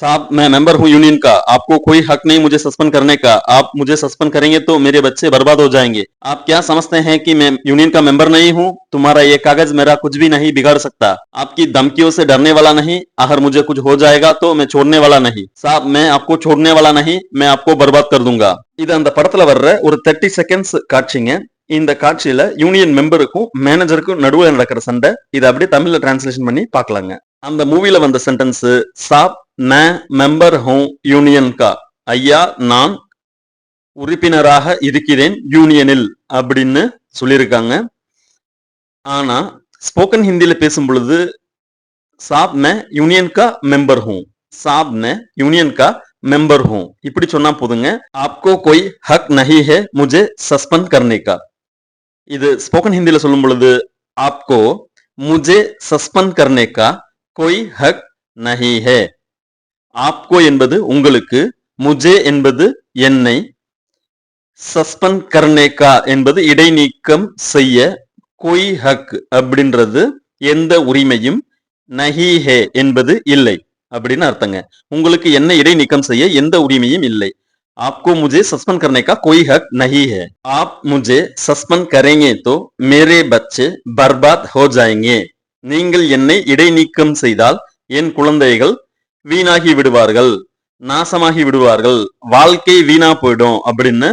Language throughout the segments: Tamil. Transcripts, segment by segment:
साहब मैं मेंबर हूँ यूनियन का आपको कोई हक नहीं मुझे सस्पेंड करने का आप मुझे सस्पेंड करेंगे तो मेरे बच्चे बर्बाद हो जाएंगे आप क्या समझते हैं कि मैं यूनियन का मेंबर नहीं हूँ तुम्हारा ये कागज मेरा कुछ भी नहीं बिगाड़ सकता आपकी धमकियों से डरने वाला नहीं अगर मुझे कुछ हो जाएगा तो मैं छोड़ने वाला नहीं साहब मैं आपको छोड़ने वाला नहीं मैं आपको बर्बाद कर दूंगा இது அந்த படத்துல வர்ற ஒரு தேர்ட்டி செகண்ட்ஸ் காட்சிங்க இந்த காட்சியில யூனியன் மெம்பருக்கும் மேனேஜருக்கும் நடுவில் நடக்கிற சண்டை இதை அப்படியே தமிழ்ல டிரான்ஸ்லேஷன் பண்ணி பார்க்கலாங்க அந்த மூவில வந்த சென்டென்ஸ் சாப் मैं மெம்பர் ஹோம் யூனியன் ஐயா நான் உறுப்பினராக இருக்கிறேன் யூனியனில் அப்படின்னு சொல்லியிருக்காங்க. ஆனா ஸ்போக்கன் ஹிந்தியில பேசும் பொழுது சாப் மே யூனியன் கா மெம்பர் ஹோம் சாப் மே யூனியன் கா மெம்பர் ஹோம் இப்படி சொன்னா போதுங்க. ஆப்கோ கொய் ஹக் நஹி ஹே முஜே சஸ்பெண்ட் கர்னேக்கா இது ஸ்போக்கன் ஹிந்தியில சொல்லும் பொழுது ஆப்கோ முஜே சஸ்பெண்ட் கர்னேக்கா கொய் ஹக் நஹி ஹே. ஆப்கோ என்பது உங்களுக்கு முஜே என்பது என்னை சஸ்பெண்ட் கர்னேகா என்பது இடைநீக்கம் செய்ய கொய் ஹக் அப்படின்றது எந்த உரிமையும் நஹி ஹே என்பது இல்லை அப்படின்னு அர்த்தங்க உங்களுக்கு என்ன இடைநீக்கம் செய்ய எந்த உரிமையும் இல்லை आपको मुझे सस्पेंड करने का कोई हक नहीं है आप मुझे सस्पेंड करेंगे तो मेरे बच्चे बर्बाद हो जाएंगे நீங்கள் என்னை இடைநீக்கம் செய்தால் என் குழந்தைகள் வீணாகி விடுவார்கள் நாசமாகி விடுவார்கள் வாழ்க்கை வீணா போயிடும் அப்படின்னு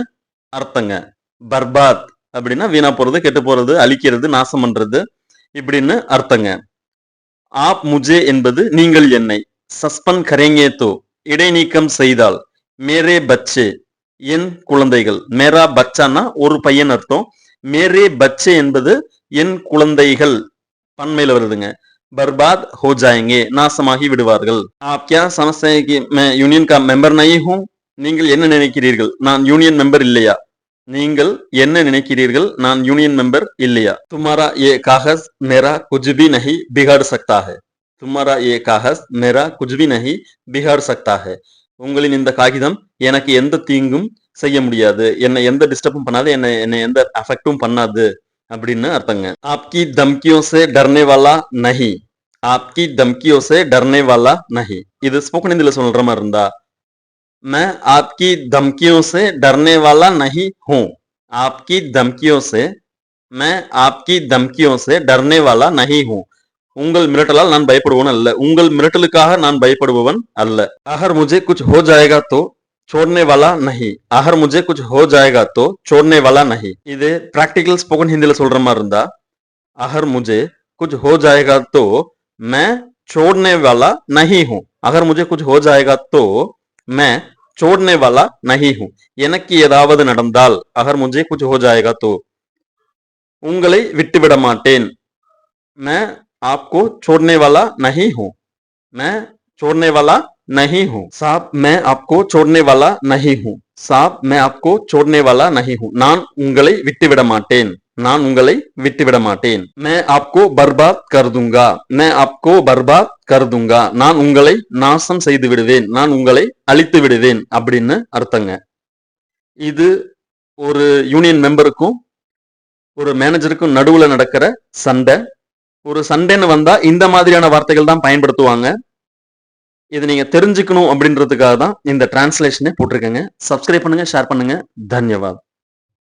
அர்த்தங்க. பர்பாத் அப்படின்னா வீணா போறது கெட்டு போறது அழிக்கிறது நாசம் பண்றது இப்படின்னு அர்த்தங்க. ஆப் முஜே என்பது நீங்கள் என்னை சஸ்பெண்ட் கரேங்கே தோ இடைநீக்கம் செய்தால் மேரே பச்சே என் குழந்தைகள். மேரா பச்சான்னா ஒரு பையன் அர்த்தம். மேரே பச்சே என்பது என் குழந்தைகள். பன்மையில வருதுங்க. बर्बाद हो जाएंगे நாசமாகி விடுவார்கள் आप क्या समझते हैं कि मैं यूनियन का मेंबर नहीं हूं நீங்கள் என்ன நினைக்கிறீர்கள் நான் யூனியன் மெம்பர் இல்லையா நீங்கள் என்ன நினைக்கிறீர்கள் நான் யூனியன் மெம்பர் இல்லையா तुम्हारा ये कागज मेरा कुछ भी नहीं बिगाड़ सकता है तुम्हारा ये कागज मेरा कुछ भी नहीं बिगाड़ सकता है உங்களின் இந்த காகிதம் எனக்கு எந்த தீங்கும் செய்ய முடியாது என்னை எந்த டிஸ்டர்பும் பண்ணாது என்னை என்னை எந்த அஃபெக்டும் பண்ணாது அப்படின்னு அர்த்தங்க ஆப்கி தம்கியோ சே டர்னே வாலா நஹி ஆப்கி தம்கியோ சே டர்னே வாலா நஹி இது ஸ்போக்கன் ஹிந்தில சொல்ற மாதிரி இருந்தா मैं आपकी धमकियों से डरने वाला नहीं हूं आपकी धमकियों से मैं आपकी धमकियों से डरने वाला नहीं हूं உங்கள் மிரட்டலால் நான் பயப்படுவன் அல்ல உங்கள் மிரட்டலுக்காக நான் பயப்படுபவன் அல்ல अगर मुझे कुछ हो जाएगा तो छोड़ने वाला नहीं अगर मुझे कुछ हो जाएगा तो छोड़ने वाला नहीं இது பிராக்டிகல் ஸ்போக்கன் ஹிந்தில சொல்ற மாதிரி இருந்தா अगर मुझे कुछ हो जाएगा तो मैं छोड़ने वाला नहीं हूं अगर मुझे कुछ हो जाएगा तो मैं छोड़ने वाला नहीं हूं எனக்கு ஏதாவது நடந்தால் अगर मुझे कुछ हो जाएगा तो உங்களை விட்டுவிட மாட்டேன் मैं आपको छोड़ने वाला नहीं हूं मैं छोड़ने वाला नहीं हूं साहब मैं आपको छोड़ने वाला नहीं हूं साहब मैं आपको छोड़ने वाला नहीं हूं நான் உங்களை விட்டுவிட மாட்டேன் நான் உங்களை விட்டுவிட மாட்டேன் मैं आपको बर्बाद कर दूंगा मैं आपको बर्बाद कर दूंगा நான் உங்களை நாசம் செய்து விடுவேன் நான் உங்களை அழித்து விடுவேன் அப்படின்னு அர்த்தங்க இது ஒரு யூனியன் மெம்பருக்கும் ஒரு மேனேஜருக்கும் நடுவுல நடக்கிற சண்டை ஒரு சண்டைன்னு வந்தா இந்த மாதிரியான வார்த்தைகள் தான் பயன்படுத்துவாங்க இது நீங்க தெரிஞ்சுக்கணும் அப்படின்றதுக்காக தான் இந்த டிரான்ஸ்லேஷனே போட்டிருக்கேங்க. சப்ஸ்கிரைப் பண்ணுங்க ஷேர் பண்ணுங்க. தன்யவாத்.